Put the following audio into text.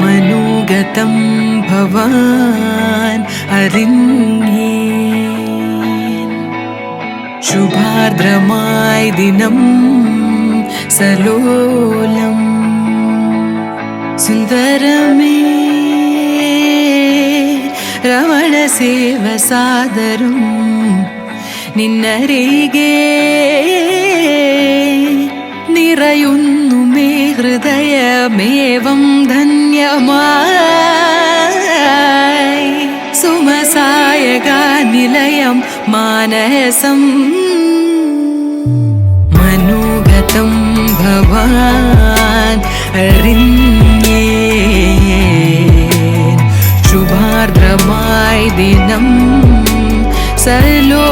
മനോഗതം ഭവാൻ അറിഞ്ഞേ ശുഭാർദ്രമായി ദിനം സലോലം. സുന്ദരമേ രമണ സേവ സാദരം നിന്നരികെ നിറയുന്നു മേ ഹൃദയമേവം ധന്യമായി मानसं मनोगतं भवान् अरिन्दे शुभार्द्रमाय दिनं सर्लो